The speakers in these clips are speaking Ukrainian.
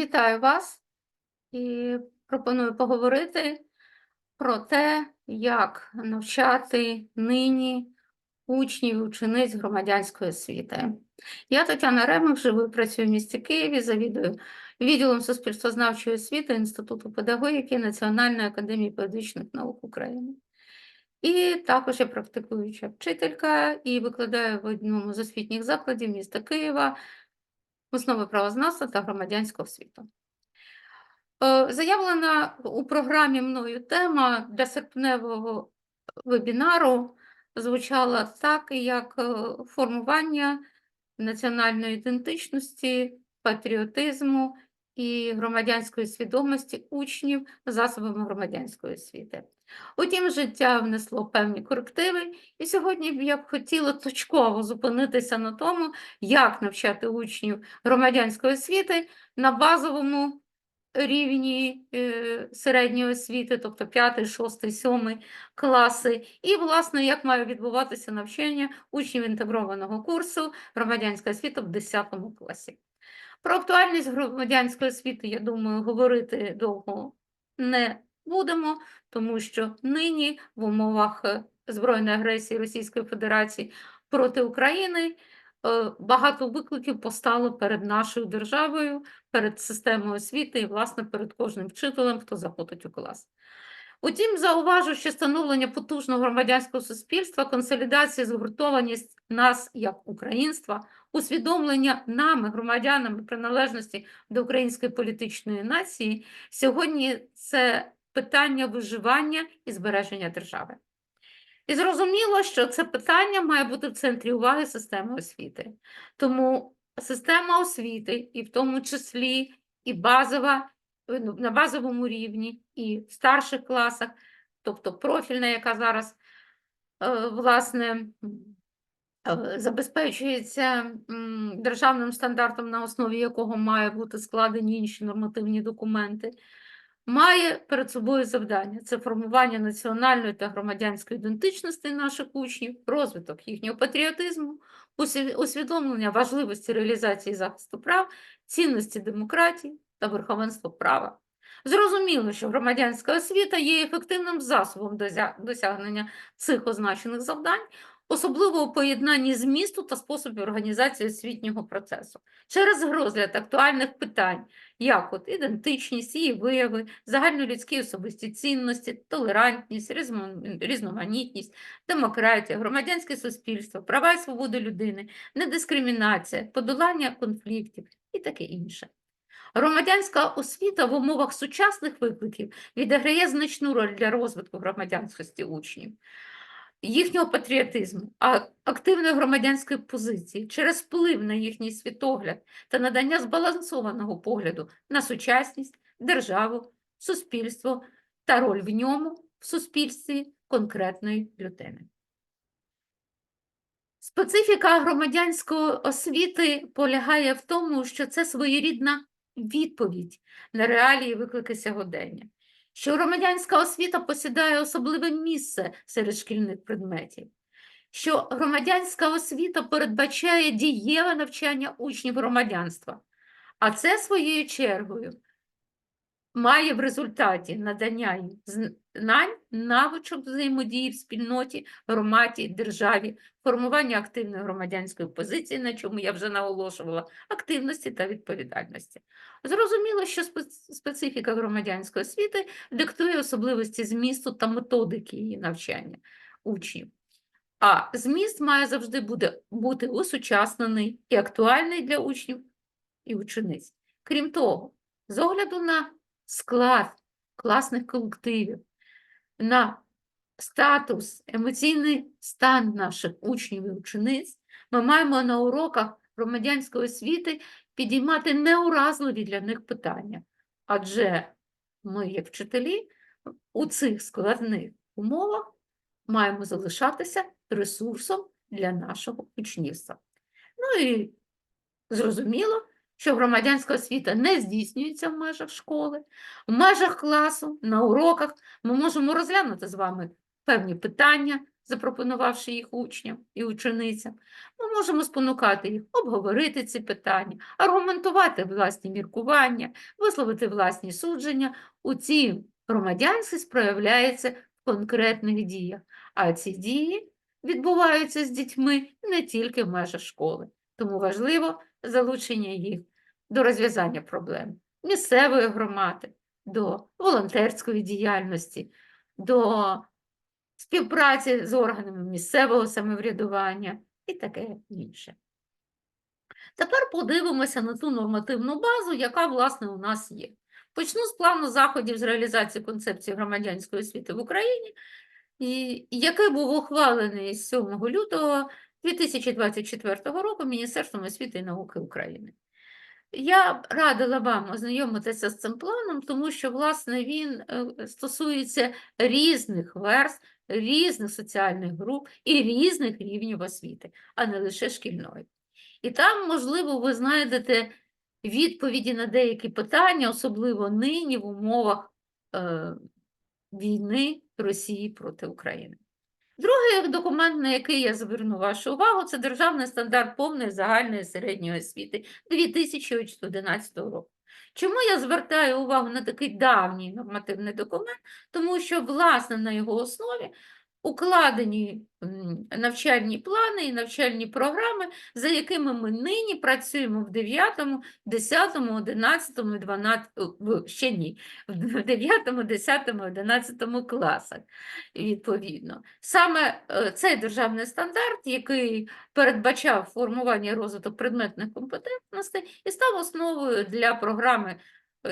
Вітаю вас і пропоную поговорити про те, як навчати нині учнів і учениць громадянської освіти. Я Тетяна Ремах, живу і працюю в місті Києві, завідую відділом суспільствознавчої освіти Інституту педагогіки Національної академії педагогічних наук України. І також я практикуюча вчителька і викладаю в одному з освітніх закладів міста Києва основи правознавства та громадянського освіту. Е, Заявлена у програмі мною тема для серпневого вебінару звучала так, як е, формування національної ідентичності, патріотизму і громадянської свідомості учнів засобами громадянської освіти. Утім, життя внесло певні корективи, і сьогодні я б хотіла точково зупинитися на тому, як навчати учнів громадянської освіти на базовому рівні е, середньої освіти, тобто 5, 6, 7 класи, і, власне, як має відбуватися навчання учнів інтегрованого курсу громадянська освіта в 10 класі. Про актуальність громадянської освіти, я думаю, говорити довго не будемо, тому що нині в умовах е, збройної агресії Російської Федерації проти України е, багато викликів постало перед нашою державою, перед системою освіти і, власне, перед кожним вчителем, хто заходить у клас. Утім, зауважу, що становлення потужного громадянського суспільства, консолідація, згуртованість нас як українства, усвідомлення нами, громадянами приналежності до української політичної нації, сьогодні це питання виживання і збереження держави. І зрозуміло, що це питання має бути в центрі уваги системи освіти. Тому система освіти, і в тому числі і базова, е, ну, на базовому рівні, і в старших класах, тобто профільна, яка зараз е, власне е, забезпечується державним стандартом, на основі якого має бути складені інші нормативні документи, має перед собою завдання: це формування національної та громадянської ідентичності наших учнів, розвиток їхнього патріотизму, усвідомлення важливості реалізації захисту прав, цінності демократії та верховенства права. Зрозуміло, що громадянська освіта є ефективним засобом досягнення цих означених завдань, особливо у поєднанні змісту та способів організації освітнього процесу через розгляд актуальних питань, як от ідентичність, її вияви, загальнолюдські особисті цінності, толерантність, різноманітність, демократія, громадянське суспільство, права і свободи людини, недискримінація, подолання конфліктів і таке інше. Громадянська освіта в умовах сучасних викликів відіграє значну роль для розвитку громадянськості учнів, їхнього патріотизму, а активної громадянської позиції через вплив на їхній світогляд та надання збалансованого погляду на сучасність, державу, суспільство та роль в ньому в суспільстві конкретної людини. Специфіка громадянської освіти полягає в тому, що це своєрідна відповідь на реалії виклики сьогодення, що громадянська освіта посідає особливе місце серед шкільних предметів, що громадянська освіта передбачає дієве навчання учнів громадянства, а це своєю чергою має в результаті надання знань, навичок взаємодії в спільноті, громаді, державі, формування активної громадянської позиції, на чому я вже наголошувала, активності та відповідальності. Зрозуміло, що специфіка громадянської освіти диктує особливості змісту та методики її навчання учнів. А зміст має завжди буде, бути усучаснений і актуальний для учнів і учениць. Крім того, з огляду на склад класних колективів, на статус, емоційний стан наших учнів і учениць, ми маємо на уроках громадянської освіти підіймати неуразливі для них питання. Адже ми, як вчителі, у цих складних умовах маємо залишатися ресурсом для нашого учнівства. Ну і зрозуміло, що громадянська освіта не здійснюється в межах школи, в межах класу, на уроках ми можемо розглянути з вами певні питання, запропонувавши їх учням і ученицям, ми можемо спонукати їх обговорити ці питання, аргументувати власні міркування, висловити власні судження. У цій громадянськість проявляється в конкретних діях, а ці дії відбуваються з дітьми не тільки в межах школи. Тому важливо залучення їх до розв'язання проблем місцевої громади, до волонтерської діяльності, до співпраці з органами місцевого самоврядування і таке інше. Тепер подивимося на ту нормативну базу, яка, власне, у нас є. Почну з плану заходів з реалізації концепції громадянської освіти в Україні, який був ухвалений 7 лютого 2024 року Міністерством освіти і науки України. Я радила вам ознайомитися з цим планом, тому що, власне, він е, стосується різних верст, різних соціальних груп і різних рівнів освіти, а не лише шкільної. І там, можливо, ви знайдете відповіді на деякі питання, особливо нині в умовах е, війни Росії проти України. Другий документ, на який я зверну вашу увагу, це Державний стандарт повної загальної середньої освіти 2011 року. Чому я звертаю увагу на такий давній нормативний документ? Тому що, власне, на його основі укладені навчальні плани і навчальні програми, за якими ми нині працюємо в 9, 10, 11 і 12, в- ще ні, в 9, 10, 11 класах, відповідно. Саме е, цей державний стандарт, який передбачав формування розвиток предметних компетентностей і став основою для програми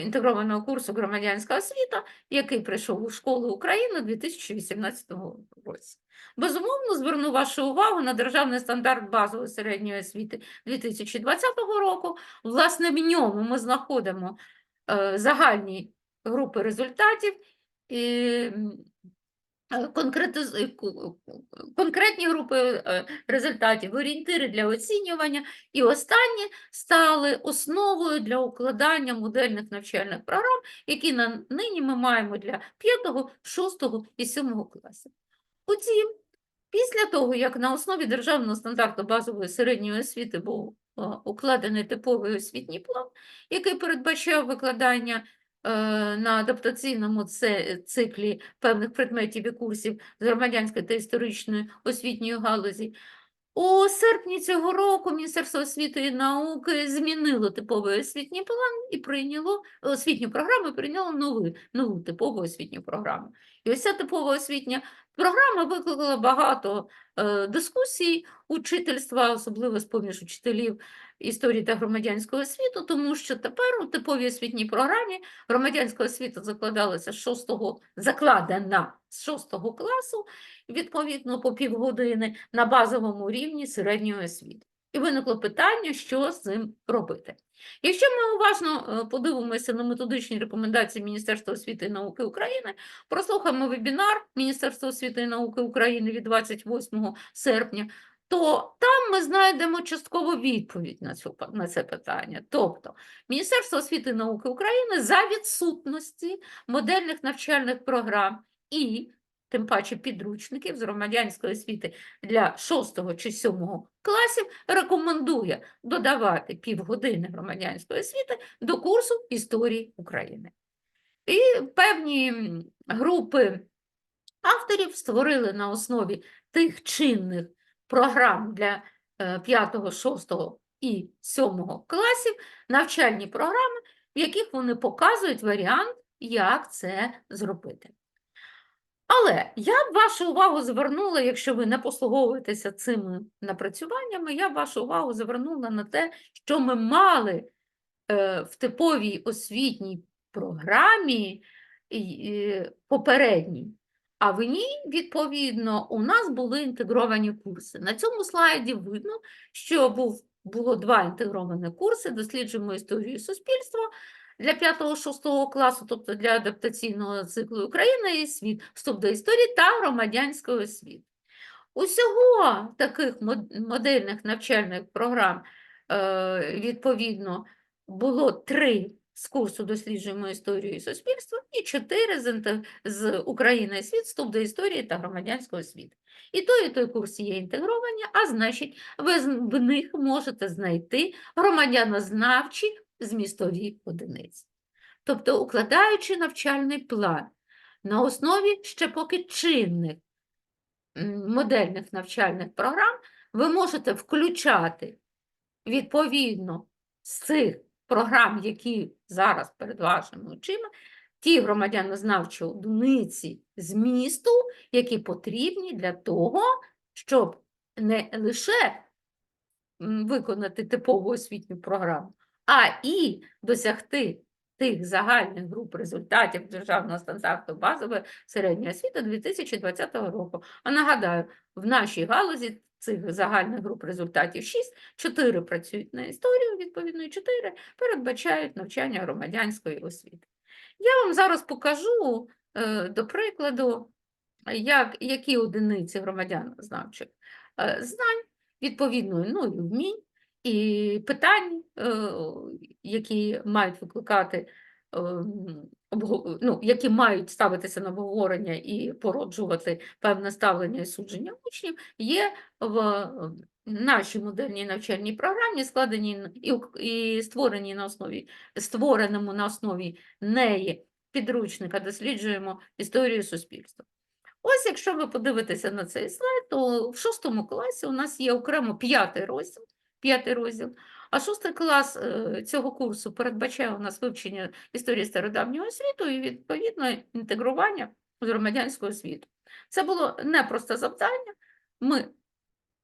інтегрованого курсу громадянська освіта, який прийшов у школу України у 2018 році. Безумовно, зверну вашу увагу на державний стандарт базової середньої освіти 2020 року. Власне, в ньому ми знаходимо е, загальні групи результатів. І, е, ку- ку- конкретні групи е, результатів, орієнтири для оцінювання, і останні стали основою для укладання модельних навчальних програм, які на нині ми маємо для 5, 6 і 7 класів. Утім, після того, як на основі державного стандарту базової середньої освіти був е, укладений типовий освітній план, який передбачав викладання е, на адаптаційному циклі певних предметів і курсів з громадянської та історичної освітньої галузі, у серпні цього року Міністерство освіти і науки змінило типовий освітній план і прийняло освітню програму прийняло нову, нову типову освітню програму. І ось ця типова освітня програма викликала багато е, дискусій учительства, особливо з поміж учителів історії та громадянського освіту, тому що тепер у типовій освітній програмі громадянська освіта закладалася з 6, закладена з 6 класу, відповідно по півгодини на базовому рівні середньої освіти. І виникло питання, що з цим робити. Якщо ми уважно е, подивимося на методичні рекомендації Міністерства освіти і науки України, прослухаємо вебінар Міністерства освіти і науки України від 28 серпня, то там ми знайдемо часткову відповідь на, цю, на це питання. Тобто, Міністерство освіти і науки України за відсутності модельних навчальних програм і тим паче підручників з громадянської освіти для 6 чи 7 класів рекомендує додавати півгодини громадянської освіти до курсу історії України. І певні групи авторів створили на основі тих чинних програм для 5, 6 і 7 класів навчальні програми, в яких вони показують варіант, як це зробити. Але я б вашу увагу звернула, якщо ви не послуговуєтеся цими напрацюваннями, я б вашу увагу звернула на те, що ми мали е, в типовій освітній програмі попередній, а в ній, відповідно, у нас були інтегровані курси. На цьому слайді видно, що був, було два інтегровані курси, досліджуємо історію суспільства для 5-6 класу, тобто для адаптаційного циклу України і світ, вступ до історії та громадянської освіти. Усього таких модельних навчальних програм, е, відповідно, було три з курсу досліджуємо історію і суспільство і чотири з, з України і світ, вступ до історії та громадянської освіти. І той, і той курс є інтегровані, а значить, ви в них можете знайти громадянознавчі змістові одиниці. Тобто, укладаючи навчальний план на основі ще поки чинних модельних навчальних програм, ви можете включати відповідно з цих програм, які зараз перед вашими очима, ті громадянознавчі одиниці змісту, які потрібні для того, щоб не лише виконати типову освітню програму, а і досягти тих загальних груп результатів державного стандарту базової середньої освіти 2020 року. А нагадаю, в нашій галузі цих загальних груп результатів 6, 4 працюють на історію, відповідно, і 4 передбачають навчання громадянської освіти. Я вам зараз покажу, е, до прикладу, як, які одиниці громадянознавчих е, знань, відповідно, ну, і вмінь, і питань, е, які мають викликати, ем, ну, які мають ставитися на обговорення і породжувати певне ставлення і судження учнів, є в е, нашій модельній навчальній програмі, складеній і, ук- і створеній на основі, створеному на основі неї підручника «Досліджуємо історію суспільства». Ось якщо ви подивитеся на цей слайд, то в шостому класі у нас є окремо п'ятий розділ, п'ятий розділ, а шостий клас е, цього курсу передбачає у нас вивчення історії стародавнього світу і відповідно інтегрування з громадянського світу. Це було непросте завдання. Ми,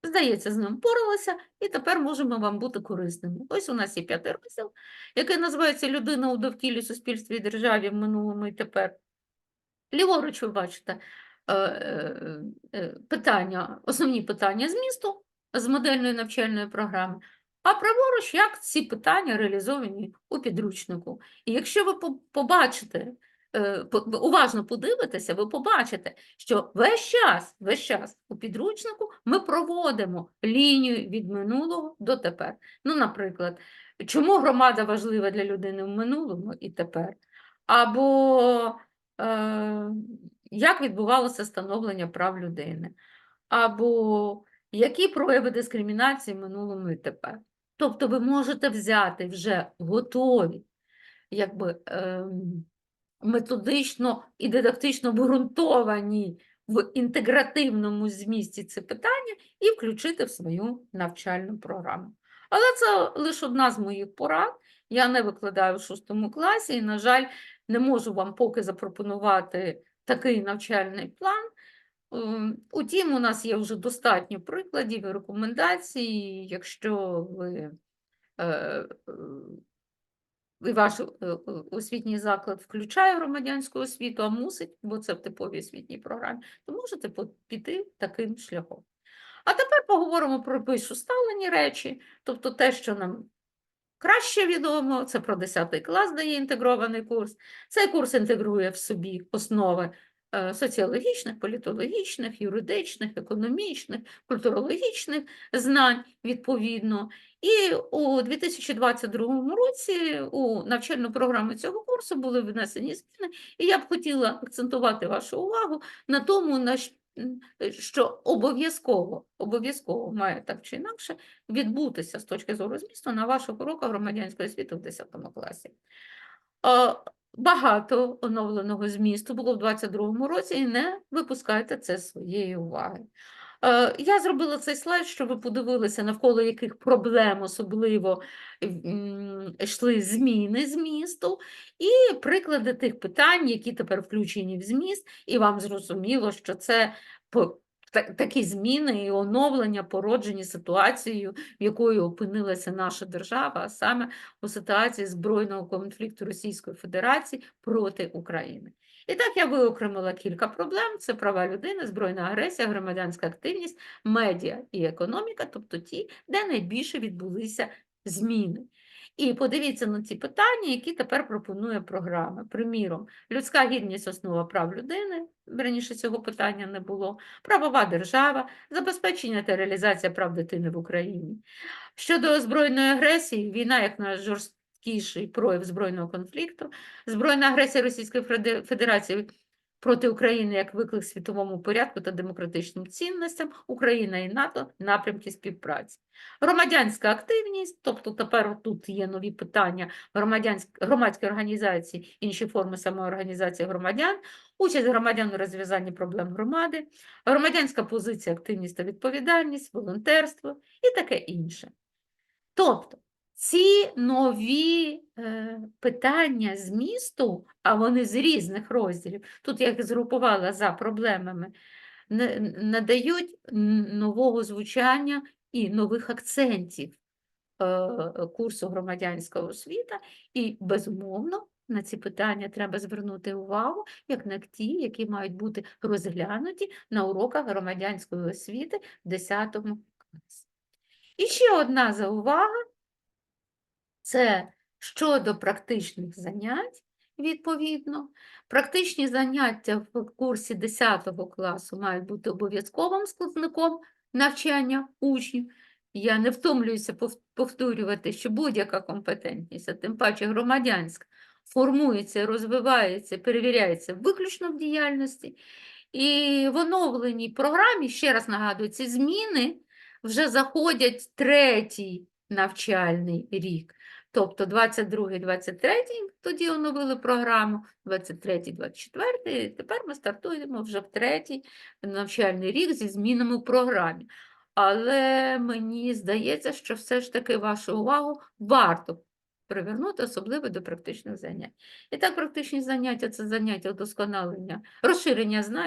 здається, з ним впоралися, і тепер можемо вам бути корисними. Ось у нас є п'ятий розділ, який називається Людина у довкіллі, суспільстві і державі в минулому і тепер. Ліворуч ви бачите е, е, питання, основні питання змісту з модельної навчальної програми, а праворуч, як ці питання реалізовані у підручнику. І якщо ви побачите, е, уважно подивитеся, ви побачите, що весь час, весь час у підручнику ми проводимо лінію від минулого до тепер. Ну, наприклад, чому громада важлива для людини в минулому і тепер? Або е, як відбувалося становлення прав людини, або які прояви дискримінації в минулому і тепер. Тобто ви можете взяти вже готові, якби ем, методично і дидактично обґрунтовані в інтегративному змісті ці питання і включити в свою навчальну програму. Але це лише одна з моїх порад. Я не викладаю в шостому класі і, на жаль, не можу вам поки запропонувати такий навчальний план. Ем, Утім, у нас є вже достатньо прикладів і рекомендацій, якщо ви е, е, і ваш е, освітній заклад включає громадянську освіту, а мусить, бо це в типовій освітній програмі, то можете піти таким шляхом. А тепер поговоримо про більш усталені речі, тобто те, що нам краще відомо, це про 10 клас дає інтегрований курс. Цей курс інтегрує в собі основи соціологічних, політологічних, юридичних, економічних, культурологічних знань відповідно. І у 2022 році у навчальну програму цього курсу були внесені зміни, і я б хотіла акцентувати вашу увагу на тому, на що обов'язково, обов'язково має так чи інакше відбутися з точки зору змісту на ваших уроках громадянської освіти в 10 класі. Багато оновленого змісту було в 2022 році, і не випускайте це своєї уваги. Е, Я зробила цей слайд, щоб ви подивилися, навколо яких проблем особливо йшли зміни змісту, і приклади тих питань, які тепер включені в зміст, і вам зрозуміло, що це такі зміни і оновлення породжені ситуацією, в якої опинилася наша держава, а саме у ситуації збройного конфлікту Російської Федерації проти України. І так я виокремила кілька проблем: це права людини, збройна агресія, громадянська активність, медіа і економіка, тобто ті, де найбільше відбулися зміни. І подивіться на ці питання, які тепер пропонує програма. Приміром, людська гідність основа прав людини, верніше цього питання не було, правова держава, забезпечення та реалізація прав дитини в Україні. Щодо збройної агресії, війна як найжорсткіший прояв збройного конфлікту, збройна агресія Російської Феде- Федерації проти України як виклик світовому порядку та демократичним цінностям, Україна і НАТО напрямки співпраці. Громадянська активність, тобто тепер тут є нові питання громадські організації, інші форми самоорганізації громадян, участь громадян у розв'язанні проблем громади, громадянська позиція, активність та відповідальність, волонтерство і таке інше. Тобто ці нові е, питання змісту, а вони з різних розділів, тут я їх згрупувала за проблемами, надають нового звучання і нових акцентів е, курсу громадянська освіта, і, безумовно, на ці питання треба звернути увагу, як на ті, які мають бути розглянуті на уроках громадянської освіти в 10 класі. І ще одна заувага це щодо практичних занять, відповідно. Практичні заняття в курсі 10 класу мають бути обов'язковим складником навчання учнів. Я не втомлююся повторювати, що будь-яка компетентність, а тим паче громадянська, формується, розвивається, перевіряється виключно в діяльності. І в оновленій програмі, ще раз нагадую, ці зміни вже заходять третій навчальний рік. Тобто 22-23 тоді оновили програму, 23-24, тепер ми стартуємо вже в третій навчальний рік зі змінами в програмі. Але мені здається, що все ж таки вашу увагу варто привернути, особливо до практичних занять. І так, практичні заняття – це заняття удосконалення, розширення знань.